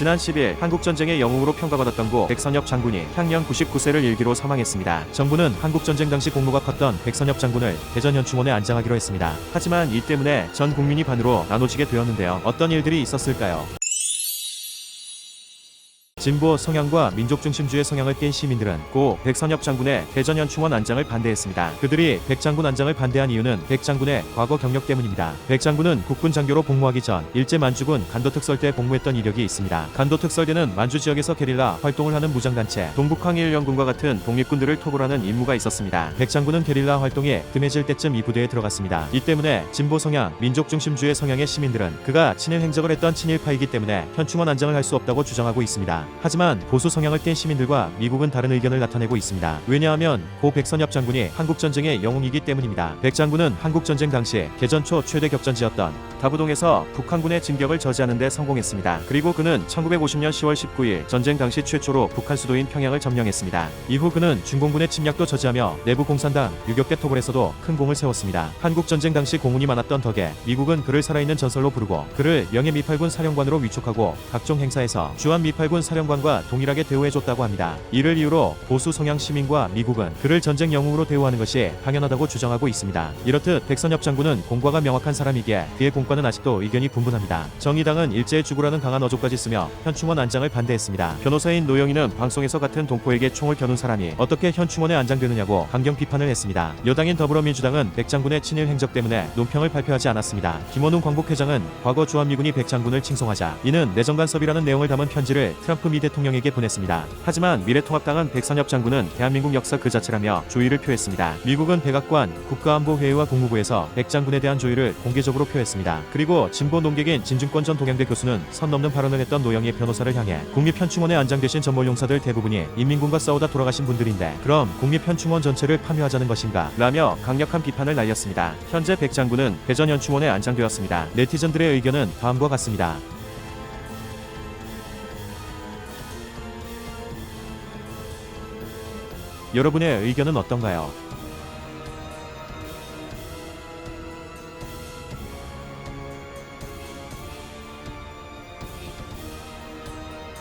지난 10일 한국전쟁의 영웅으로 평가받았던 고 백선엽 장군이 향년 99세를 일기로 사망했습니다. 정부는 한국전쟁 당시 공로가 컸던 백선엽 장군을 대전현충원에 안장하기로 했습니다. 하지만 이 때문에 전 국민이 반으로 나눠지게 되었는데요. 어떤 일들이 있었을까요? 진보 성향과 민족 중심주의 성향을 깬 시민들은 고 백선엽 장군의 대전현충원 안장을 반대했습니다. 그들이 백 장군 안장을 반대한 이유는 백 장군의 과거 경력 때문입니다. 백 장군은 국군 장교로 복무하기 전 일제 만주군 간도특설대에 복무했던 이력이 있습니다. 간도특설대는 만주 지역에서 게릴라 활동을 하는 무장단체 동북항일연군과 같은 독립군들을 토벌하는 임무가 있었습니다. 백 장군은 게릴라 활동이 뜸해질 때쯤 이 부대에 들어갔습니다. 이 때문에 진보 성향, 민족 중심주의 성향의 시민들은 그가 친일 행적을 했던 친일파이기 때문에 현충원 안장을 할 수 없다고 주장하고 있습니다. 하지만 보수 성향을 뗀 시민들과 미국은 다른 의견을 나타내고 있습니다. 왜냐하면 고 백선엽 장군이 한국 전쟁의 영웅이기 때문입니다. 백 장군은 한국 전쟁 당시 개전 초 최대 격전지였던 다부동에서 북한군의 진격을 저지하는 데 성공했습니다. 그리고 그는 1950년 10월 19일 전쟁 당시 최초로 북한 수도인 평양을 점령했습니다. 이후 그는 중공군의 침략도 저지하며 내부 공산당 유격대 토벌에서도 큰 공을 세웠습니다. 한국 전쟁 당시 공훈이 많았던 덕에 미국은 그를 살아있는 전설로 부르고 그를 명예 미팔군 사령관으로 위촉하고 각종 행사에서 주한 미팔군 사령 관과 동일하게 대우해줬다고 합니다. 이를 이유로 보수 성향 시민과 미국은 그를 전쟁 영웅으로 대우하는 것이 당연하다고 주장하고 있습니다. 이렇듯 백선엽 장군은 공과가 명확한 사람이기에 그의 공과는 아직도 의견이 분분합니다. 정의당은 일제에 죽으라는 강한 어조까지 쓰며 현충원 안장을 반대했습니다. 변호사인 노영희는 방송에서 같은 동포에게 총을 겨눈 사람이 어떻게 현충원에 안장되느냐고 강경 비판을 했습니다. 여당인 더불어민주당은 백 장군의 친일 행적 때문에 논평을 발표하지 않았습니다. 김원웅 광복회장은 과거 주한미군이 백 장군을 칭송하자 이는 내정 간섭이라는 내용을 담은 편지를 트럼프 미 대통령에게 보냈습니다. 하지만 미래통합당은 백선엽 장군은 대한민국 역사 그 자체라며 조의를 표했습니다. 미국은 백악관, 국가안보회의와 국무부에서 백 장군에 대한 조의를 공개적으로 표했습니다. 그리고 진보 농객인 진중권 전 동양대 교수는 선 넘는 발언을 했던 노영희 변호사를 향해 국립현충원에 안장되신 전몰용사들 대부분이 인민군과 싸우다 돌아가신 분들인데 그럼 국립현충원 전체를 파묘하자는 것인가? 라며 강력한 비판을 날렸습니다. 현재 백 장군은 대전현충원에 안장되었습니다. 네티즌들의 의견은 다음과 같습니다. 여러분의 의견은 어떤가요?